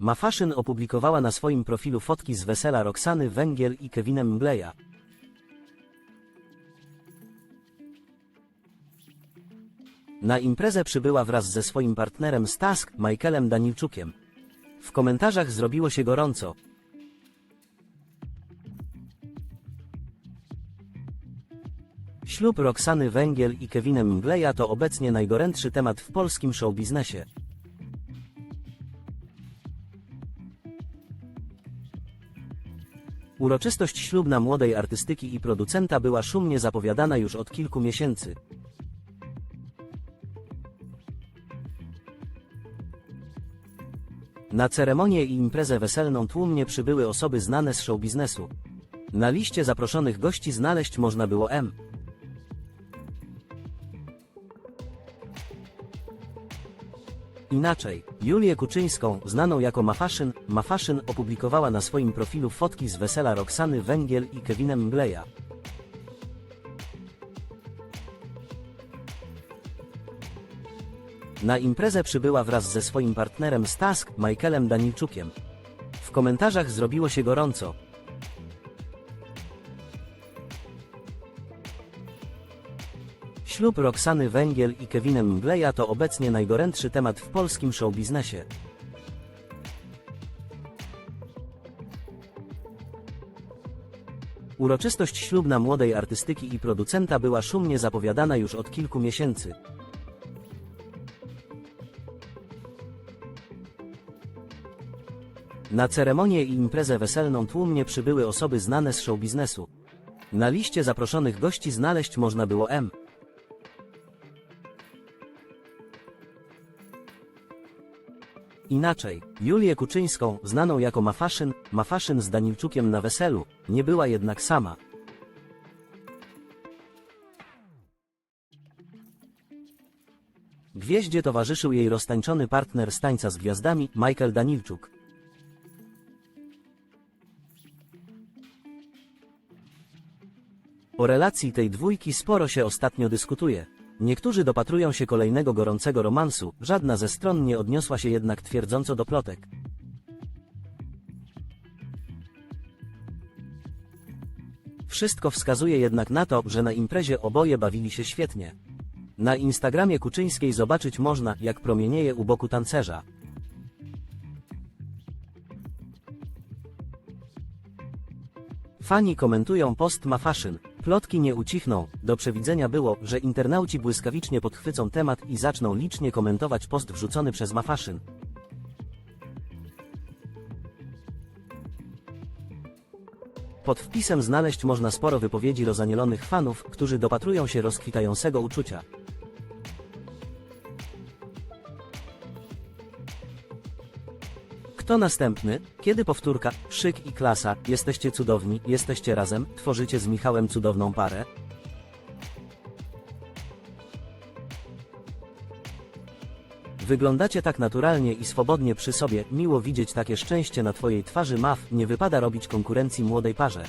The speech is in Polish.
Ma Fashion opublikowała na swoim profilu fotki z wesela Roxany Węgiel i Kevinem Mgleja. Na imprezę przybyła wraz ze swoim partnerem Stask, Michaelem Danilczukiem. W komentarzach zrobiło się gorąco. Ślub Roxany Węgiel i Kevinem Mgleja to obecnie najgorętszy temat w polskim showbiznesie. Uroczystość ślubna młodej artystyki i producenta była szumnie zapowiadana już od kilku miesięcy. Na ceremonię i imprezę weselną tłumnie przybyły osoby znane z showbiznesu. Na liście zaproszonych gości znaleźć można było M. Inaczej, Julię Kuczyńską, znaną jako Mafaszyn, Mafaszyn opublikowała na swoim profilu fotki z wesela Roxany Węgiel i Kevinem Mgleja. Na imprezę przybyła wraz ze swoim partnerem Stask, Michaelem Danilczukiem. W komentarzach zrobiło się gorąco. Ślub Roxany Węgiel i Kevinem Mgleja to obecnie najgorętszy temat w polskim showbiznesie. Uroczystość ślubna młodej artystyki i producenta była szumnie zapowiadana już od kilku miesięcy. Na ceremonię i imprezę weselną tłumnie przybyły osoby znane z showbiznesu. Na liście zaproszonych gości znaleźć można było M. Inaczej, Julię Kuczyńską, znaną jako Mafaszyn, Mafaszyn z Danilczukiem na weselu, nie była jednak sama. Gwieździe towarzyszył jej roztańczony partner z tańca z gwiazdami, Michael Danilczuk. O relacji tej dwójki sporo się ostatnio dyskutuje. Niektórzy dopatrują się kolejnego gorącego romansu, żadna ze stron nie odniosła się jednak twierdząco do plotek. Wszystko wskazuje jednak na to, że na imprezie oboje bawili się świetnie. Na Instagramie Kuczyńskiej zobaczyć można, jak promienieje u boku tancerza. Fani komentują post ma fashion. Plotki nie ucichną. Do przewidzenia było, że internauci błyskawicznie podchwycą temat i zaczną licznie komentować post wrzucony przez Mafaszyn. Pod wpisem znaleźć można sporo wypowiedzi rozanielonych fanów, którzy dopatrują się rozkwitającego uczucia. Kto następny? Kiedy powtórka? Szyk i klasa, jesteście cudowni, jesteście razem, tworzycie z Michałem cudowną parę. Wyglądacie tak naturalnie i swobodnie przy sobie, miło widzieć takie szczęście na twojej twarzy Maf, nie wypada robić konkurencji młodej parze.